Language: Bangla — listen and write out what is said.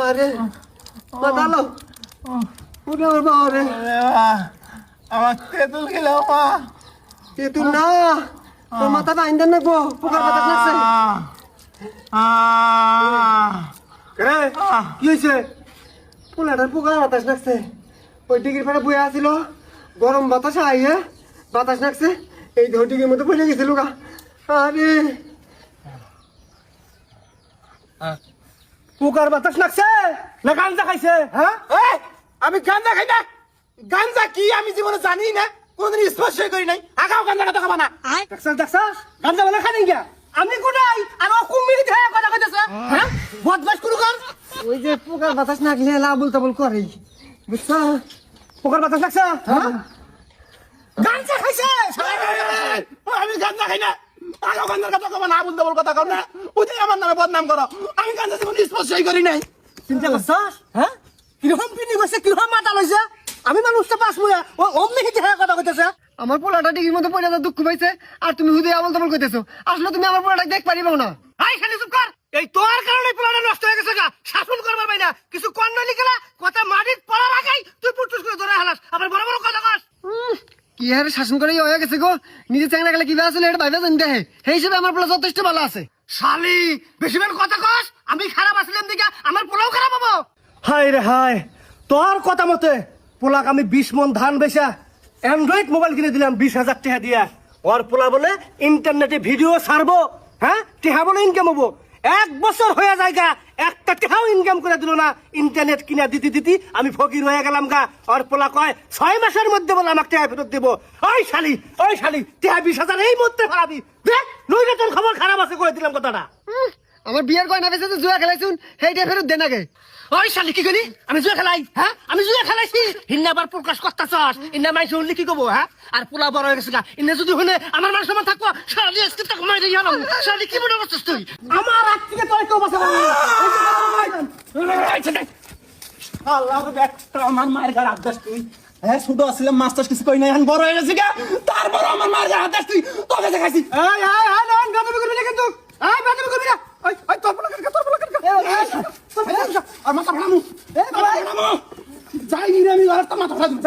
আরে বাদালো ওরে বাবা আমার তেঁতুল খেলাম মা এ না? তোর মাথা বাইন দেন না গো পোকার বাতাস লাগছে রে কি হয়েছে পোলাটার পোকার বাতাস লাগছে ওই ডিগির পাড়ে বয়ে আসিল গরম বাতাস আইয়ে বাতাস লাগছে এই ধর ডিগির মধ্যে পড়ে গেছিল আরে পোকার বাতাস লাগছে? না গাঞ্জা খাইছে? হ্যাঁ? এই, আমি গাঞ্জা খাই না। গাঞ্জা কি আমি জীবনে জানি না। কোনদিন স্পর্শ করি নাই। আগাও গাঞ্জা কথা খাবা না। দেখছাস দেখছাস? গাঞ্জা বলে খাই গিয়া? আমি কোনাই? আর ও কুমির ধরে কথা কইতেছে। হ্যাঁ? বদমাশ কুরু কর? ওই যে পোকার বাতাস না গেলে লাবুল তাবুল করে বুঝছ? পোকার বাতাস লাগছে? হ্যাঁ? গাঞ্জা খাইছে! আমি গাঞ্জা খাই না। আগাও গাঞ্জার কথা খাবা না বলতে বল কথা কর না? বুঝে আমার নামে বদনাম করো। আমি গাঞ্জা জীবনে স্পর্শই করি নাই। চিন্তা করছস? হ্যাঁ? কীরকম পিনি বসে কীরকম মাথা লইছে? আমি মানুষটা পাস মুয়া ও অমনি কি হ্যাঁ কথা কইতেছে। আমার পোলাটা ডিগির মধ্যে পড়ে যা দুঃখ পাইছে। আর তুমি হুদে আমল তামল কইতেছো। আসলে তুমি আমার পোলাটা দেখ পারিবাও না। আই খালি চুপ কর। এই তোর কারণে পোলাটা নষ্ট হয়ে গেছে গা। শাসন করবার পাই না। কিছু কর নলি গেলা কথা মাটির পড়ার আগেই তুই পুটুস করে ধরে হালাস। আবার বড় বড় কথা কস। কি হারে শাসন করে হয়ে গেছে গো। নিজে চ্যাংরা গেলে কিবা আসলে এটা ভাইবা জানতে হে। সেই হিসেবে আমার পোলা যথেষ্ট ভালো আছে। শালি বেশি বের কথা কস আমি খারাপ আসলাম দিকে আমার পোলাও খারাপ হব। হায় রে হায় তোর কথা মতে পোলাক আমি বিশ মন ধান বেচা অ্যান্ড্রয়েড মোবাইল কিনে দিলাম বিশ হাজার টাকা দিয়া। ওর পোলা বলে ইন্টারনেটে ভিডিও ছাড়বো হ্যাঁ? টেহা বলে ইনকাম হব। এক বছর হয়ে যায় একটা টেহাও ইনকাম করে দিল না। ইন্টারনেট কিনা দিতে দিতে আমি ফকির হয়ে গেলাম গা। ওর পোলা কয় ছয় মাসের মধ্যে বলে আমাকে টেহা ফেরত দেবো। ওই শালি ওই শালি টেহা বিশ হাজার এই মধ্যে ফেরাবি দেখ নইলে তোর খবর খারাপ আছে করে দিলাম কথাটা। আমার বিয়ের গয়না বেঁচে তো জুয়া খেলাইছুন সেইটা ফেরত দে নাগে ওই শালি কি করি আমি জুয়া খেলাই? হ্যাঁ? আমি জুয়া খেলাইছি। হিন্না আবার প্রকাশ করতেছস। ইন্না মাইছে উঠলে কি কব হ্যাঁ? আর পোলা বড় হয়ে গেছে ইন্না যদি হলে আমার মান সমান থাকব শালি আজকে তাকে মাই দিয়ে শালি কি মনে করছিস তুই? আমার আগ থেকে তোর কেউ আমার মায়ের তুই হ্যাঁ মাস্টার কিছু কই নাই বড় হয়ে গেছি তারপর আমার মায়ের গায়ে আদাস তুই তোকে দেখাইছি এই এই এই না গাদবি করবি না কিন্তু আয় গাদবি করবি না ওই ওই তোর বলা কাকা তোর বলা কাকা আর মাথা ফাড়ামু এ বাবা যাই নি রে আমি মাথা ফাড়ামু